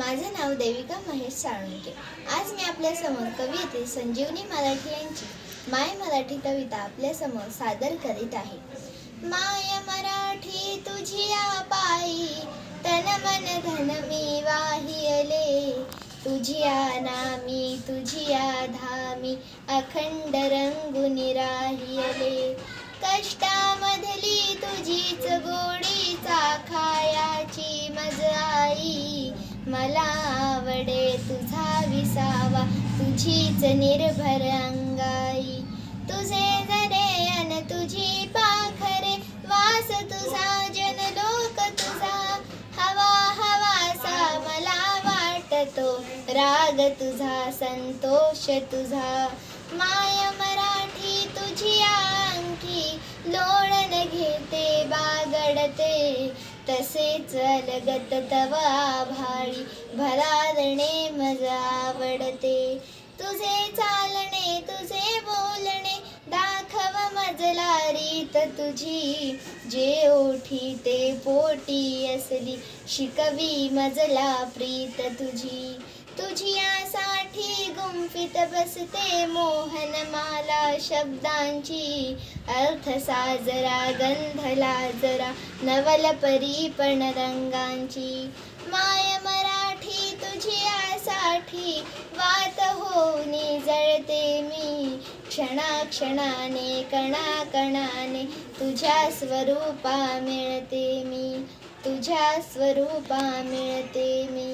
माझं नाव देविका महेश साळुंके. आज मी आपल्यासमोर कवयित्री संजीवनी मराठी यांची माय मराठी कविता आपल्यासमोर सादर करीत आहे. माय मराठी तुझी पायी तन मन धन मी वाहियले. तुझिया नामी तुझिया धामी अखंड रंगुनी राहियले. कष्टामधली तुझीच गोडी मला आवडे तुझा विसावा तुझीच निर्भर अंगाई. तुझे जरे अन तुझी पाखरे वास तुझा जन लोक तुझा. हवा हवासा मला वाटतो राग तुझा संतोष तुझा. माय मराठी तुझी अंकी लोळण घेते बागडते. तसेच लगत तवा आभाळी भरारणे मजा आवडते. तुझे चालणे तुझे बोलणे दाखव मजला रीत तुझी. जे ओठी ते पोटी असली शिकवी मजला प्रीत तुझी. तुझियासाठी कंपित बसते मोहन माला शब्दांची अर्थ साजरा गंध लाजरा नवल परीपण रंगांची माय मराठी तुझी यासाठी वात होऊनी जळते मी. क्षणाक्षणाने कणाकणाने तुझ्या स्वरूपा मिळते मी. तुझ्या स्वरूपा मिळते मी.